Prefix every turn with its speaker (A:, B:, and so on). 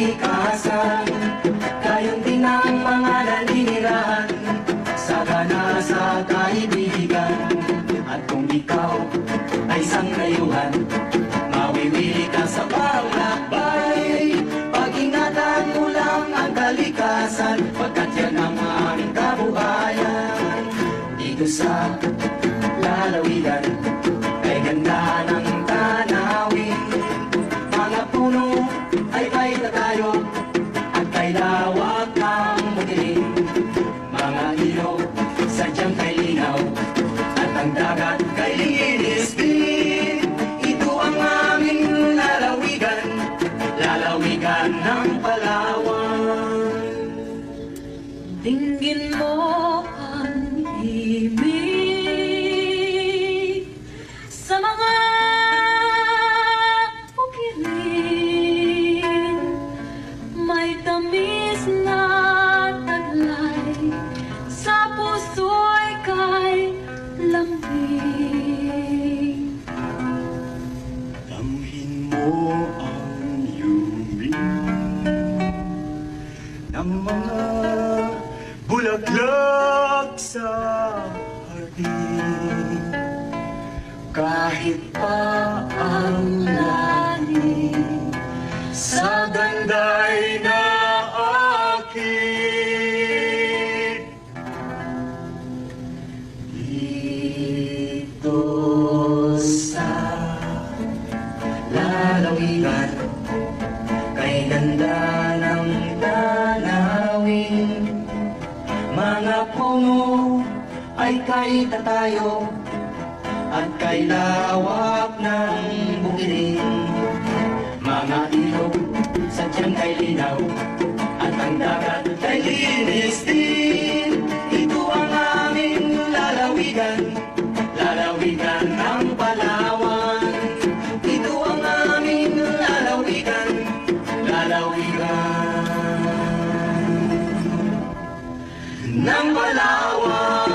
A: kalikasan. Gayon din ang mga naninirahan Sa gana sa kaibigan. At kung ikaw ay sangrayuhan Mawiwili ka sa paglakbay Pag-ingatan mo lang ang kalikasan Pagkat yan ang aming kabuhayan. Dito sa lalawigan tayo At kay lawak ng mukiling Mga ilaw sadyang kay linaw At ang dagat kay linis din Ito ang aming lalawigan Lalawigan ng Palawan.
B: Dinggin mo ang ibig
A: ng mga bulaklak sa hardin. Kahit pa ang langit sa ganda'y naakit Mga puno ay kay tatayo At kay lawak ng bukiling Mga ilog sadyang kay linaw ng Palawan.